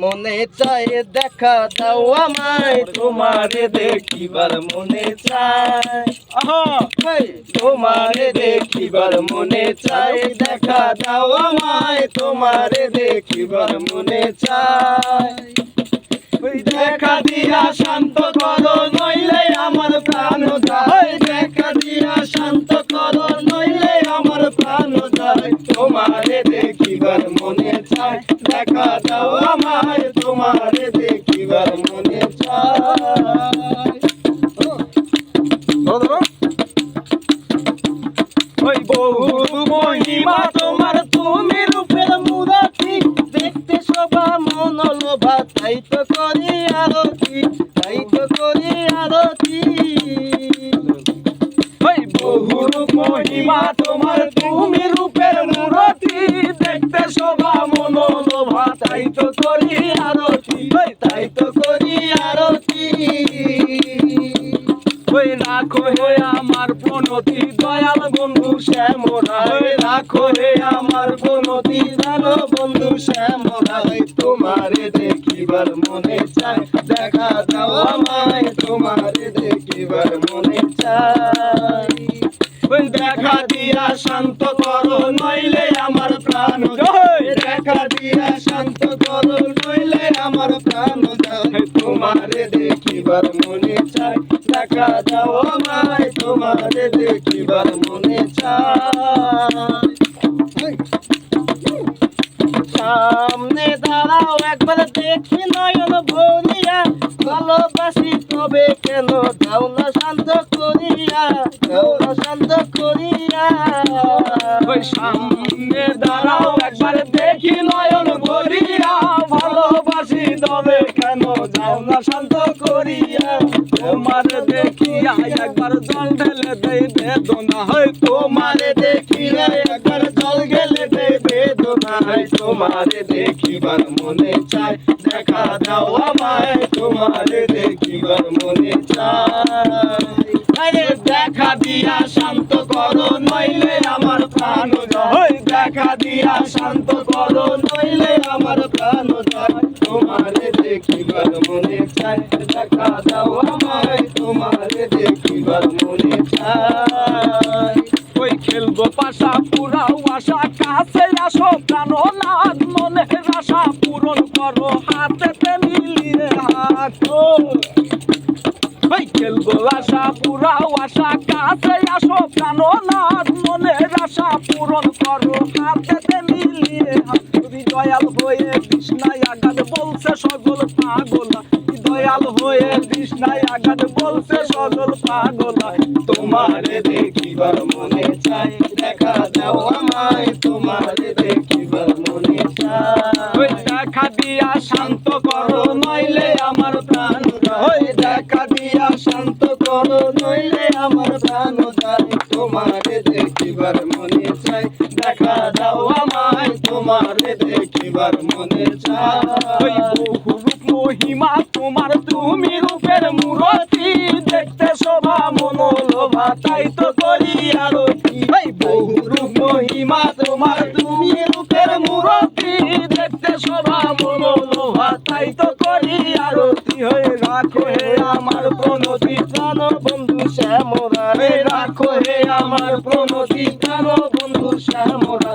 মনে চায় দেখা দাও আমায় তোমারে দেখিবার মনে চায়। তোমারে দেখিবার মনে চায় দেখা দাও আমায় তোমারে দেখিবার মনে চায়। দেখা দিয়া শান্ত করো নইলে আমার প্রাণ যায়। দেখা দিয়া শান্ত করো নইলে আমার প্রাণ যায়। তোমারে ওই বহু মহিমা, তোমার তুমি রূপের মুরাতি দেখতে শোভা মন লোভা, তাই তো করি আরতি, তাই তো করি আরতি। ওই বহু মহিমা, তোমার তুমি রূপের মুরাতি দেখতে শোভা মন লোভা, তাই তো করি আরতি তাই তো করি আরতি। ওই রাখো আমার প্রণতি বন্ধু শ্যামরা ওই রাখো হে আমার প্রণতি জানো, বন্ধু শ্যামরা ওই তোমারে দেখিবার মনে চায় দেখা দাও আমায়, তোমারে দেখিবার মনে চায় দেখা দিয়া শান্ত করো, নইলে আমার প্রাণ দেখা দিয়া শান্ত করো, নইলে আমার প্রাণ যায়। তোমারে দেখিবার মনে চায় দেখা দাও আমায় তোমারে দেখিবার মনে সামনে দাঁড়াও, একবার দেখি নয়ন ভরিয়া। ভালোবাসি তবে কেন? দাও না শান্ত করিয়া দাও না শান্ত করিয়া। সামনে দাঁড়াও, একবার দেখি নয়ন ভরিয়া। ভালোবাসি তবে কেন? যাও না শান্ত করিয়া। তোমার দেখিয়া একবার জল ঢেলে দেই, বেদনা হয় তোমারে দেখিয়া একবার জল গেলে দেই, বেদনা হয় তোমারে দেখিবার মনে চায় দেখা দাও আমায়, তোমারে দেখিবার মনে চায় আরে দেখা দিয়া শান্ত করো, নইলে আমার প্রাণ যায় দেখা দিয়া শান্ত করো, নইলে আমার প্রাণ যায় তোমারে দেখিবার মনে চায় দেখা দাও ওই খেলব পাশা পুরাও আশা কাছে আসো প্রাণনাথ মনের আশা। পূরণ করো হাতেতে মিলিয়ে হাতো ওই খেলব আশা, পুরাও আশা কাছে আসো প্রাণনাথ মনের আশা। পূরণ করো হাতেতে মিলিয়ে হাত দয়াল হয়ে কৃষ্ণায় আগাদ বলছে সকল পাগলা। দয়াল হয়ে কৃষ্ণায় আগাদ বলছে সকল পাগলা তোমারে দেখিবার মনে চাই দেখা দাও আমায় তোমারে দেখিবার মনে চাই। দেখা দিয়া শান্ত করো নইলে আমার প্রাণ ওই দেখা দিয়া শান্ত করো নইলে আমার প্রাণ যায়। তোমারে দেখিবার মনে চাই দেখা দাও আমায় তোমারে দেখিবার মনে চাই। বহু মহিমা, তোমার তুমি রূপের মূরতি। দেখতে শোভা, মনোলোভা, তাই তো করি আরতি। বহু রূপ মহিমা, তোমার তুমি রূপের মূরতি। দেখতে শোভা, মনোলোভা, তাই তো করি আরতি। হয়ে রাখো হে আমার প্রণতি, প্রাণ বন্ধু শ্যামরা হে রাখো হে আমার প্রণতি, প্রাণ বন্ধু শ্যামরা